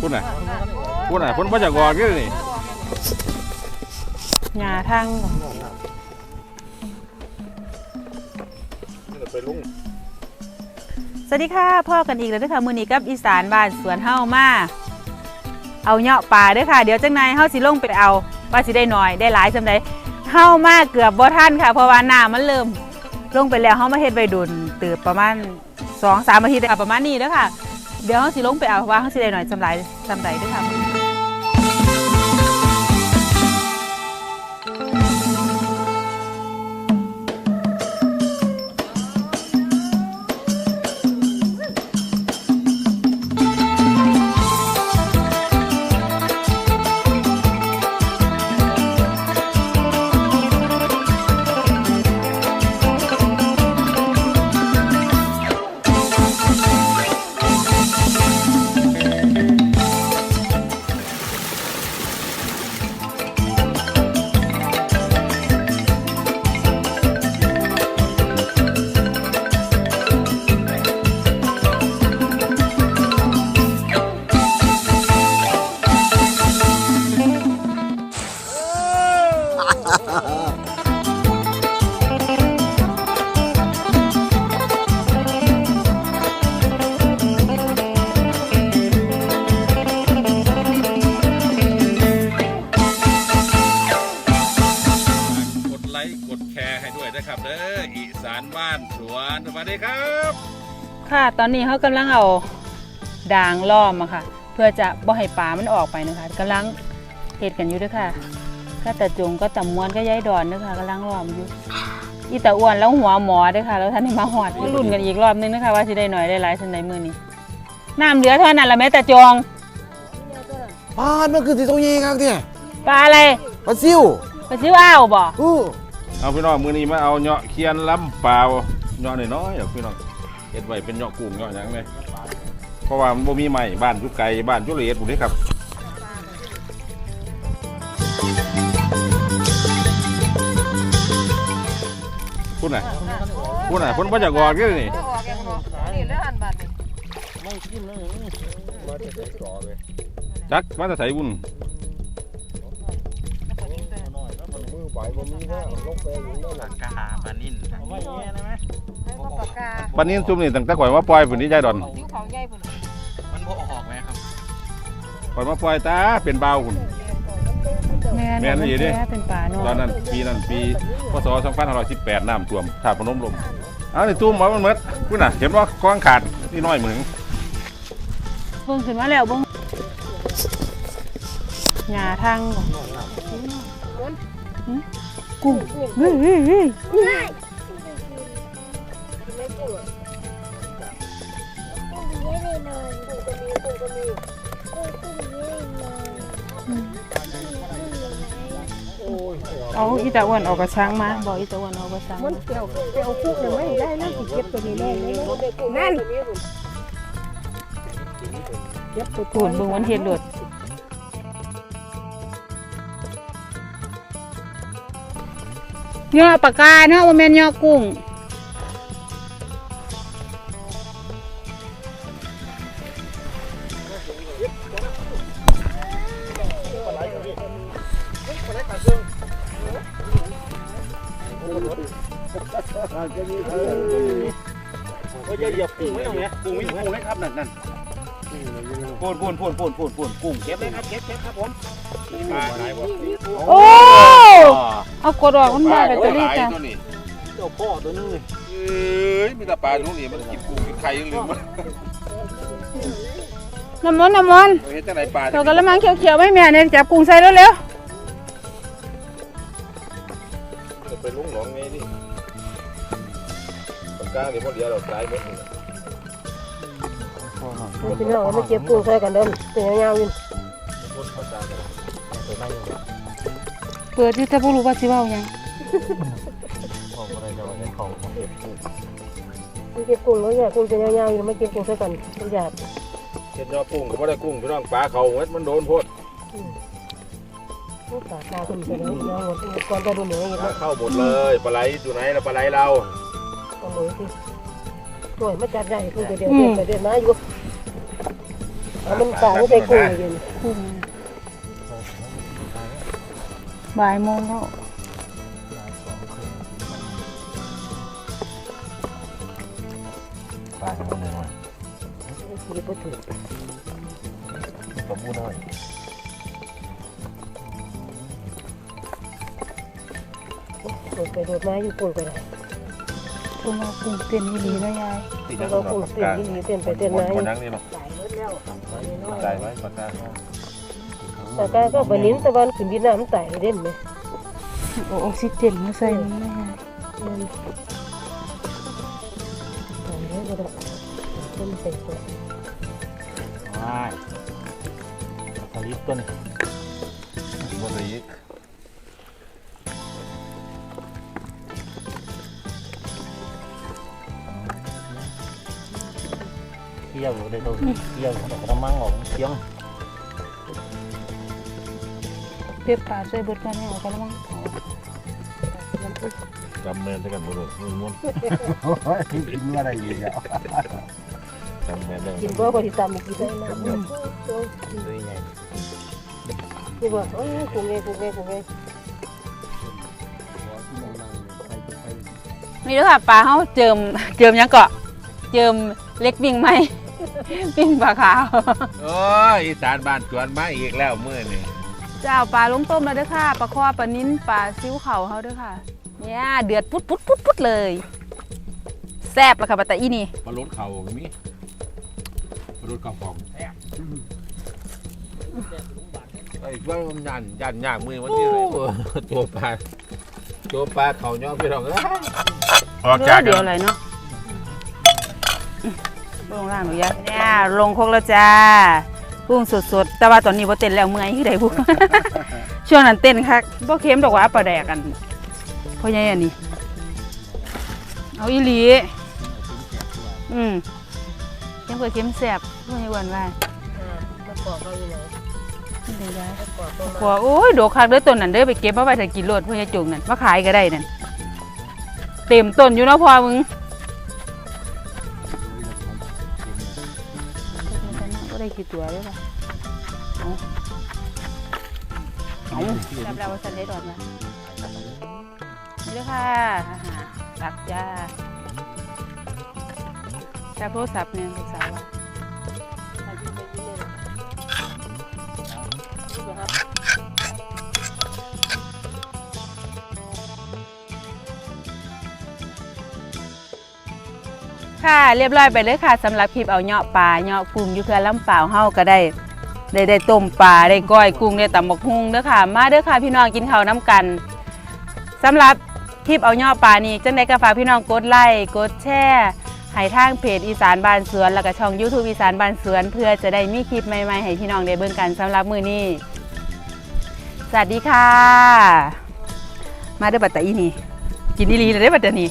พุ่นน่ะพุ่นน่ะพุ่นมาจากกอดกันนี่หญ้าทางไปลุงสวัสดีค่ะพ่อกันอีกแล้วเด้อค่ะมื้อนี้กับอีสานบ้านสวนเฮามาเอาเหยาะป่าเด้อค่ะ เดี๋ยวจังในเฮาสิลงไปเอาว่าสิได้น้อยได้หลายซำใดเฮามาเกือบบ่ทันค่ะเพราะว่าน้ามันเริ่มลงไปแล้วเฮามาเฮ็ดไว้ดุนเติบประมาณ2-3อาทิตย์ค่ะประมาณนี้เด้อค่ะ เดี๋ยวเขาสิลงไปเอาว่าเขาสิได้น้อยจำไรจำใดเด้วยค่ะ กดไลค์กดแชร์ให้ด้วยนะครับเด้ออีสานบ้านสวนสวัสดีครับ ค่ะ ตอนนี้เขากำลังเอาด่างล้อมอะค่ะ เพื่อจะบ่ให้ปลามันออกไปนะคะกำลังเฮ็ดกันอยู่ด้วยค่ะ ก็ตะจงก็ตะมวนก็ย้ายดอนเด้วยค่ะกำลังล้อมอยู่อีตาอ้วนแล้วหัวหมอเด้วยค่ะ แล้วท่านนี่มาหอดมาลุ้นกันอีกรอบนึงนะคะว่าสิได้หน่อยได้หลายสันใดมื้อนี้น้ำเหลือเท่านั้นละแม่ตาจงปานมันคือสีตัวใหญ่ครับเนี่ยปลาอะไรปลาซิวปลาซิวอ้าวบ่อู้เอาพี่น้องมือนี้มาเอาเหาะเคียนล้ำเปล่าเหาะน้อยๆเดี๋ยวพี่น้องเฮ็ดไว้เป็นเหาะกุ้งเหาะหยังเลยเพราะว่ามันบ่มีใหม่บ้านอยุไกลบ้าน อยุละเอียดบุนี้ครับพุ่นน่ะพุ่นน่ะพุ่นมาจากกอดกันนี่จักมาจะใส่บุญมือไหวบ่มีแน่ลงไปอยู่นั่นน่ะกะหาปลานิ่นปันนี้ซุ่มนี่ตั้งแต่ก่อนว่าปล่อยพื้นที่ใจดอนมันบ่ออกไหมครับก่อนมาปล่อยตาเป็นเบาวคุ ณแม่แม่นอีหลีเด้แม่เป็นปลาเนาะตอนนั้นปีนั้นปีพศ2518น้ำท่วมถาดพนมลมเอาในตุ้มเอามันหมดคุณน่ะเห็นว่ากองขาดนี่น้อยเหมือนเบิ่งขึ้นมาแล้วเบิ่งหญ้าทางหึกุ้งเฮ้ยเฮ้ยเฮ้ยเอาอีตาอ้วนเออกกระชังมาบอกอีตาอ้วนเอากระชังมันเกี่ยวเกี่ยวคู่เนี่ยไม่ได้แล้วสิเก็บตัวนี้แน่เลยนั่นเก็บตัวถูนเบิ่งวันเห็ดหลดเนาะปากกาเนาะว่าแม่นเนาะกุ้ง ก็จะเหยียบกุ้งไว้ตรงนี้กุ้งวิ่งกุ้งเลยครับนั่นนั่นปูนปูนปูนปูนปูนปูนกุ้งเก็บเลยครับเก็บเก็บครับผมมาไหนวะโอ้เอากดออกมันได้เลยตัวนี้จ้ะเจ้าพ่อตัวนึงเลยเอ้ยมีแต่ปลาตรงนี้มันกินกุ้งกินไข่ยังลืมมันน้ำมันน้ำมันเห็นจังไหนปลากระมังเขียวๆไม่แม่เนี่ยจับกุ้งใส่เร็ว กกาเดี๋ยวพอเดียวเราตายหมดมันเป็นเรื่องไม่เก็บกุ้งใส่กันเดิมเป็นยาวๆอยู่ๆเปิดอยู่แต่บ่รู้ว่าสิเว้าหยังมันเก็บกุ้งแล้วเนี่ยกุ้งเป็นยาวๆอยู่ไม่เก็บกุ้งใส่กันมันหยาบเห็นยอกุ้งก็ไม่ได้กุ้งพี่น้องปลาเขาเม็ดมันโดนโพดตาตาคุณจะได้ยาวหมดก่อนจะดูเหนืออีกปลาแล้วเข้าหมดเลยปลาไหลอยู่ไหนแล้วปลาไหลเรา ก็เหนือสิโอ้ยมาจัดใหญ่กุ้งจะเดือดเดือดเดือดมาอยู่เอามันปลาไม่ใส่กุ้งเลยนี่กุ้งบ่ายโมงแล้วปลาของมันหน่อยสิบ่ถูกปลาบูน้อยโดดไปโดดมาอยู่กุ้งไปเลย กุ้งเอากุ้งเต้นยี่ดีแล้วยายตีแล้นัวกก็เรากุ้งปากเต้นกานี่เต้นไปเต้นมาอคยู่นนั่งนี่เนาะตายหมดแล้วน้อยตายไว้ปากกาแต่ก็ก็บันนี้ตะวันขึ้นดินน้ำตายเด่นไหมโอ้ออกซิเจนมาใส่มันเลยยายมันตายแล้วก็ได้เต้นไปก่อนว้ายสลิปตัวนี้บ่ได้อี กเที่ยวอยู่ได้ตัวเที่ยวเขาบอกกระมังออกเที่ยงเพียบปลาใส่เบิดกันเนี่ยเอากันแล้วมั้งจำแม่นได้กันบ่รู้มือม้วนกินอะไรอีกอะจำแม่นได้กินบ่ก็ที่ตามอีกทีได้นะด้วยไงนี่บ่โอ้ยกุ้งไงกุ้งไงกุ้งไงนี่เด้อค่ะปลาเฮาเจิมเจิมหยังเกาะเจิมเล็กวิ่งไหม วิ่งปลาขาวโอ้ยอีสานบ้านจวนมาอีกแล้วมื้อนี้จะเอาปลาลงต้มแล้วเด้อค่ะปลาคอปลานิ้นปลาซิวเขาเฮาเด้อค่ะ เนี่ยเดือดพุดพุดพุดพุดเลยแซ่บแล้วค่ะปลาตะอีนี่ปลาลดเข่าก็มีปลาลดเข่าฟองไอ้ว่ามันยันยันยากมือวันนี้เลยตัวปลาตัวปลาเขาย่อพี่น้องเอ้ยออกจากเดี๋ยวอะไรเนาะอื้อ ลงล่างหนูยักเนี่ยลงครกแล้วจ้ากุ้งสดๆ แต่ว่าตอนนี้บ่เต้นแล้วเมื่อยคือใดบุช่วงนั้นเต้นคักบ่เค็มดอกว่าปลาแดกกันเพราะยังอันนี้ เอาอีหลีอืมยังเปิดเค็มแซ่บเพื่อนให้วันว่ามาปอกเราอยู่ไหนไม่ได้ได้มาปอกเราขอโอ้ยโดกคักเด้อต้นนั่นเด้อไปเก็บมาไว้ถ้ากินโลดเพื่อจะจุงนั่นมาขายก็ได้นั่นเต็มต้นอยู่เนาะพ่อมึง ก็ได้กี่ตัวด้วยป่ะเอาเอาแบบเราสันได้ดอนนะนี่เลยค่ะอาหารตักจ้าจากโทรศัพท์เนี่ยลูกสาว ค่ะเรียบร้อยไปเลยค่ะสำหรับคลิปเอาเหาะปลาเหาะกุ้งอยู่เพื่อลำเปล่าเฮาก็ได้ ได้ได้ต้มปลาได้ก้อยกุ้งได้ตำบักฮุงเด้อค่ะ มาเด้อค่ะพี่น้องกินข้าวน้ำกันสำหรับคลิปเอาเหาะปลานี่จังไดก็ฝากพี่น้องกดไลค์กดแชร์ให้ทางเพจอีสานบ้านสวนแล้วก็ช่อง YouTube อีสานบ้านสวน เพื่อจะได้มีคลิปใหม่ๆให้พี่น้องได้เบิ่งกันสำหรับมื้อนี้สวัสดีค่ะ มาเด้อบัดตะอีนี่กินอีหลีเลยเด้อบัดตะนี้